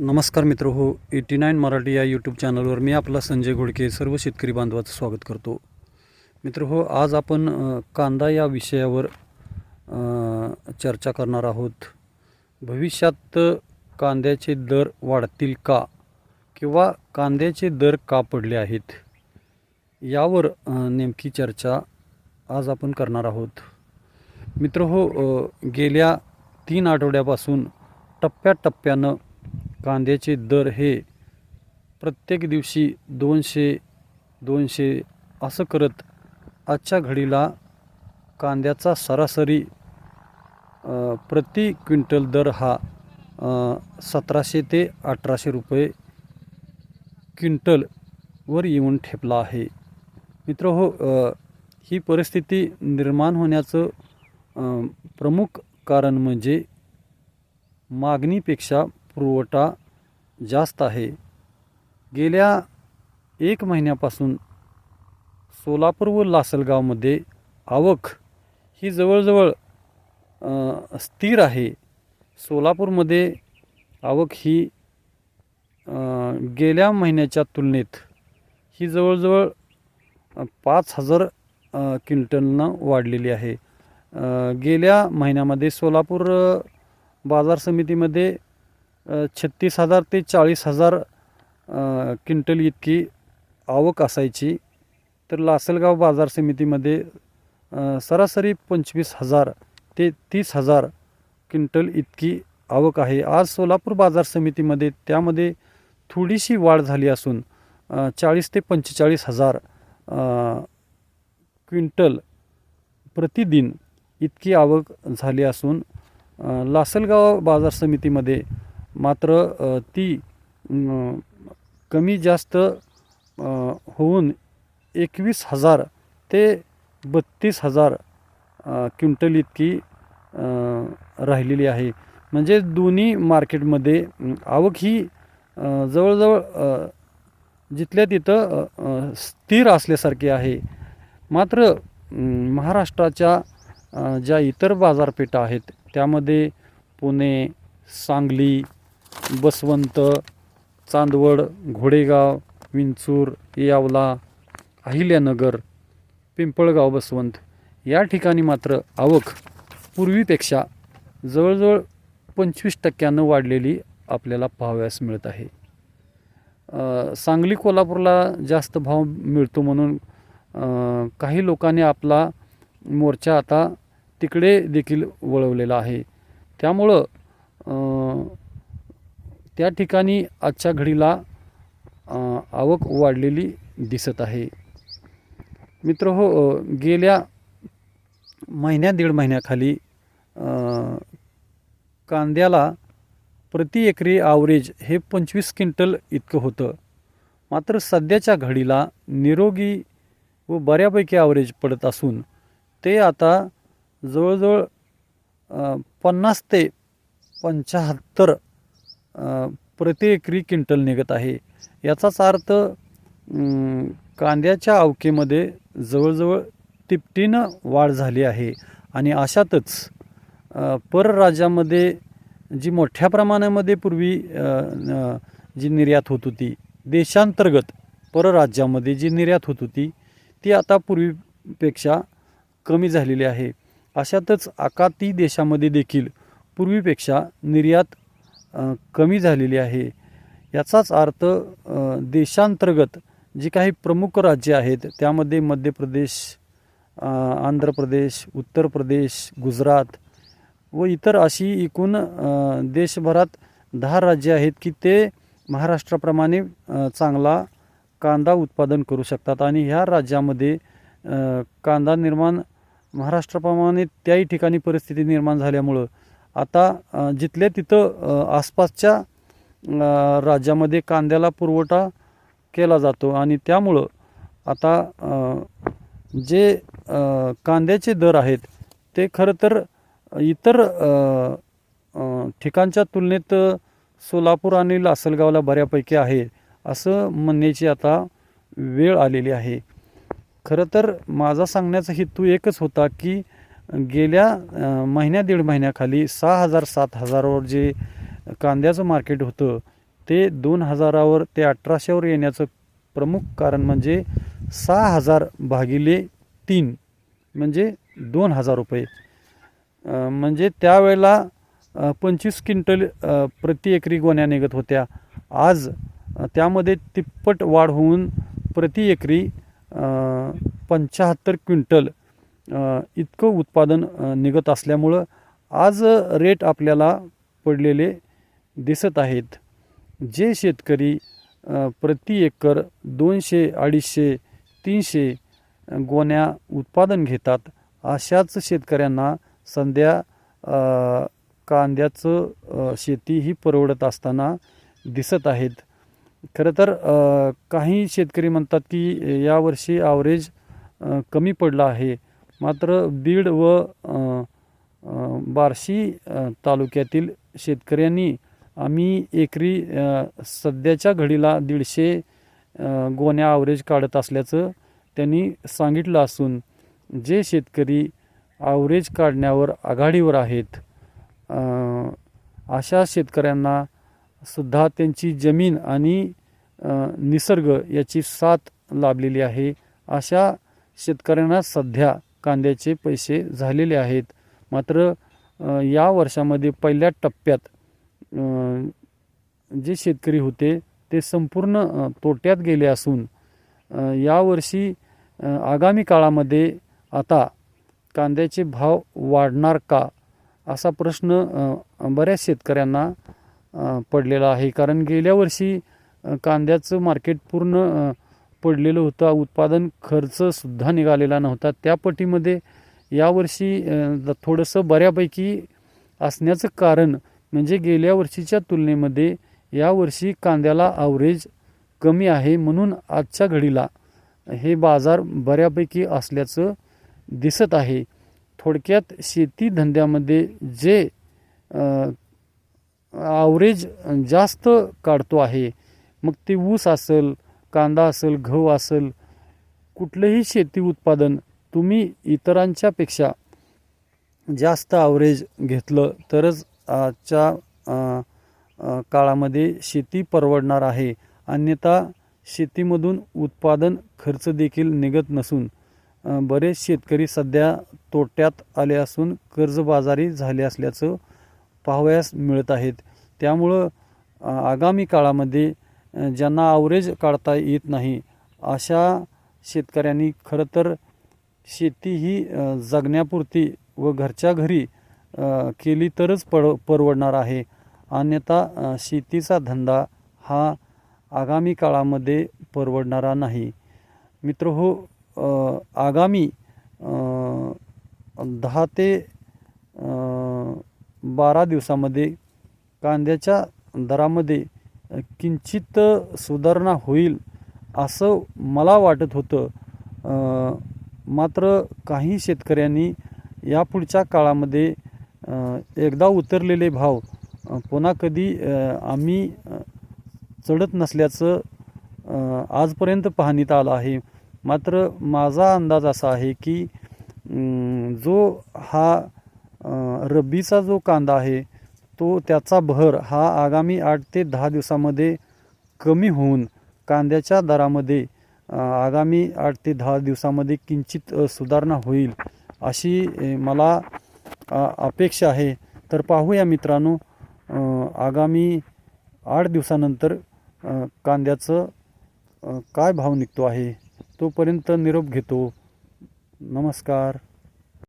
नमस्कार मित्र हो एटी नाईन मराठी या यूट्यूब चॅनलवर मी आपला संजय घोडके सर्व शेतकरी बांधवाचं स्वागत करतो. मित्र हो आज आपण कांदा या विषयावर चर्चा करणार आहोत. भविष्यात कांद्याचे दर वाढतील का? किंवा कांद्याचे दर का पडले आहेत? यावर नेमकी चर्चा आज आपण करणार आहोत. मित्र हो गेल्या तीन आठवड्यापासून टप्प्याटप्प्यानं कांद्याचे दर हे प्रत्येक दिवशी दोनशे दोनशे असं करत आजच्या घडीला कांद्याचा सरासरी प्रति क्विंटल दर हा सतराशे ते अठराशे रुपये क्विंटलवर येऊन ठेपला आहे. मित्र हो ही परिस्थिती निर्माण होण्याचं प्रमुख कारण म्हणजे मागणीपेक्षा पुरवठा जास्त आहे. गेल्या एक महिन्यापासून सोलापूर व लासलगावमध्ये आवक ही जवळजवळ स्थिर आहे. सोलापूरमध्ये आवक ही गेल्या महिन्याच्या तुलनेत ही जवळजवळ पाच हजार क्विंटलनं वाढलेली आहे. गेल्या महिन्यामध्ये सोलापूर बाजार समितीमध्ये छत्तीस हजार ते चाळीस हजार क्विंटल इतकी आवक असायची. तर लासलगाव बाजार समितीमध्ये सरासरी पंचवीस हजार ते तीस हजार क्विंटल इतकी आवक आहे. आज सोलापूर बाजार समितीमध्ये त्यामध्ये थोडीशी वाढ झाली असून चाळीस ते पंचेचाळीस हजार क्विंटल प्रतिदिन इतकी आवक झाली असून लासलगाव बाजार समितीमध्ये मात्र ती कमी जास्त होऊन एकवीस हजार ते बत्तीस हजार क्विंटल इतकी राहिलेली आहे. म्हणजे दोन्ही मार्केटमध्ये आवक ही जवळजवळ जिथल्या तिथं स्थिर असल्यासारखी आहे. मात्र महाराष्ट्राच्या ज्या इतर बाजारपेठा आहेत त्यामध्ये पुणे सांगली बसवंत चांदवड घोडेगाव विंचूर यावला अहिल्यानगर पिंपळगाव बसवंत. या ठिकाणी मात्र आवक पूर्वीपेक्षा जवळजवळ पंचवीस टक्क्यानं वाढलेली आपल्याला पाहावयास मिळत आहे. सांगली कोल्हापूरला जास्त भाव मिळतो म्हणून काही लोकांनी आपला मोर्चा आता तिकडे देखील वळवलेला आहे. त्यामुळं त्या ठिकाणी आजच्या घडीला आवक वाढलेली दिसत आहे. मित्र हो गेल्या महिन्या दीड महिन्याखाली कांद्याला प्रति एकरी आवरेज हे पंचवीस क्विंटल इतकं होतं. मात्र सध्याच्या घडीला निरोगी व बऱ्यापैकी आवरेज पडत असून ते आता जवळजवळ पन्नास ते पंच्याहत्तर प्रति एकरी क्विंटल निघत आहे. याचाच अर्थ कांद्याच्या अवकेमध्ये जवळजवळ तिपटीनं वाढ झाली आहे. आणि अशातच परराज्यामध्ये जी मोठ्या प्रमाणामध्ये पूर्वी जी निर्यात होत होती देशांतर्गत परराज्यामध्ये जी निर्यात होत होती ती आता पूर्वीपेक्षा कमी झालेली आहे. अशातच आकाती देशामध्ये देखील पूर्वीपेक्षा निर्यात कमी झालेली आहे. याचाच अर्थ देशांतर्गत जी काही प्रमुख राज्ये आहेत त्यामध्ये मध्य प्रदेश आंध्र प्रदेश उत्तर प्रदेश गुजरात व इतर अशी एकूण देशभरात दहा राज्ये आहेत की ते महाराष्ट्राप्रमाणे चांगला कांदा उत्पादन करू शकतात आणि ह्या राज्यामध्ये कांदा निर्माण महाराष्ट्राप्रमाणे त्याही ठिकाणी परिस्थिती निर्माण झाल्यामुळं आता जिथल्या तिथं आसपासच्या राज्यामध्ये कांद्याला पुरवठा केला जातो आणि त्यामुळं आता जे कांद्याचे दर आहेत ते खरं तर इतर ठिकाणच्या तुलनेत सोलापूर आणि लासलगावला बऱ्यापैकी आहे असं म्हणण्याची आता वेळ आलेली आहे. खरं तर माझा सांगण्याचा हेतू एकच होता की गेल्या महिन्या दीड महिन्याखाली सहा हजार सात हजारावर जे कांद्याचं मार्केट होतं ते दोन हजारावर ते अठराशेवर येण्याचं प्रमुख कारण म्हणजे सहा हजार भागिले तीन म्हणजे दोन हजार रुपये. म्हणजे त्यावेळेला पंचवीस क्विंटल प्रति एकरी गोण्या निघत होत्या. आज त्यामध्ये तिप्पट वाढ होऊन प्रति एकरी पंच्याहत्तर क्विंटल इतकं उत्पादन निघत असल्यामुळं आज रेट आपल्याला पडलेले दिसत आहेत. जे शेतकरी प्रति एकर दोनशे अडीचशे तीनशे गोण्या उत्पादन घेतात अशाच शेतकऱ्यांना सध्या कांद्याचं शेती ही परवडत असताना दिसत आहेत. खरं तर काही शेतकरी म्हणतात की यावर्षी आवरेज कमी पडला आहे. मात्र बीड व बार्शी तालुक्यातील शेतकऱ्यांनी आम्ही एकरी सध्याच्या घडीला दीडशे गोण्या ॲव्हरेज काढत असल्याचं त्यांनी सांगितलं असून जे शेतकरी आवरेज काढण्यावर आघाडीवर आहेत अशा शेतकऱ्यांना सुद्धा त्यांची जमीन आणि निसर्ग याची साथ लाभलेली आहे अशा शेतकऱ्यांना सध्या कांद्याचे पैसे झालेले आहेत. मात्र या वर्षामध्ये पहिल्या टप्प्यात जे शेतकरी होते ते संपूर्ण तोट्यात गेले असून यावर्षी आगामी काळामध्ये आता कांद्याचे भाव वाढणार का असा प्रश्न बऱ्याच शेतकऱ्यांना पडलेला आहे. कारण गेल्या वर्षी कांद्याचं मार्केट पूर्ण पडलेलं होतं. उत्पादन खर्चसुद्धा निघालेला नव्हता. त्या पटीमध्ये यावर्षी थोडंसं बऱ्यापैकी असण्याचं कारण म्हणजे गेल्या वर्षीच्या तुलनेमध्ये यावर्षी कांद्याला आवरेज कमी आहे म्हणून आजच्या घडीला हे बाजार बऱ्यापैकी असल्याचं दिसत आहे. थोडक्यात शेती धंद्यामध्ये जे आवरेज जास्त काढतो आहे मग ते ऊस असेल कांदा असेल गहू असेल कुठलंही शेती उत्पादन तुम्ही इतरांच्यापेक्षा जास्त आवरेज घेतलं तरच आजच्या काळामध्ये शेती परवडणार आहे. अन्यथा शेतीमधून उत्पादन खर्च देखील निघत नसून बरेच शेतकरी सध्या तोट्यात आले असून कर्जबाजारी झाले असल्याचं पाहावयास मिळत आहेत. त्यामुळं आगामी काळामध्ये ज्यांना आवरेज काढता येत नाही अशा शेतकऱ्यांनी खरं तर शेती ही जगण्यापुरती व घरच्या घरी केली तरच पर परवडणार आहे. अन्यथा शेतीचा धंदा हा आगामी काळामध्ये परवडणारा नाही. मित्र हो आगामी दहा ते बारा दिवसामध्ये कांद्याच्या दरामध्ये किंचित सुधारणा होईल असं मला वाटत होतं. मात्र काही शेतकऱ्यांनी यापुढच्या काळामध्ये एकदा उतरलेले भाव पुन्हा कधी आम्ही चढत नसल्याचं आजपर्यंत पाहण्यात आलं आहे. मात्र माझा अंदाज असा आहे की जो हा रब्बीचा जो कांदा आहे तो त्याचा भर हा आगामी आठ ते दहा दिवसामध्ये कमी होऊन कांद्याच्या दरामध्ये आगामी आठ ते दहा दिवसामध्ये किंचित सुधारणा होईल अशी मला अपेक्षा आहे. तर पाहूया मित्रांनो आगामी आठ दिवसानंतर कांद्याचं काय भाव निघतो आहे तोपर्यंत निरोप घेतो. नमस्कार.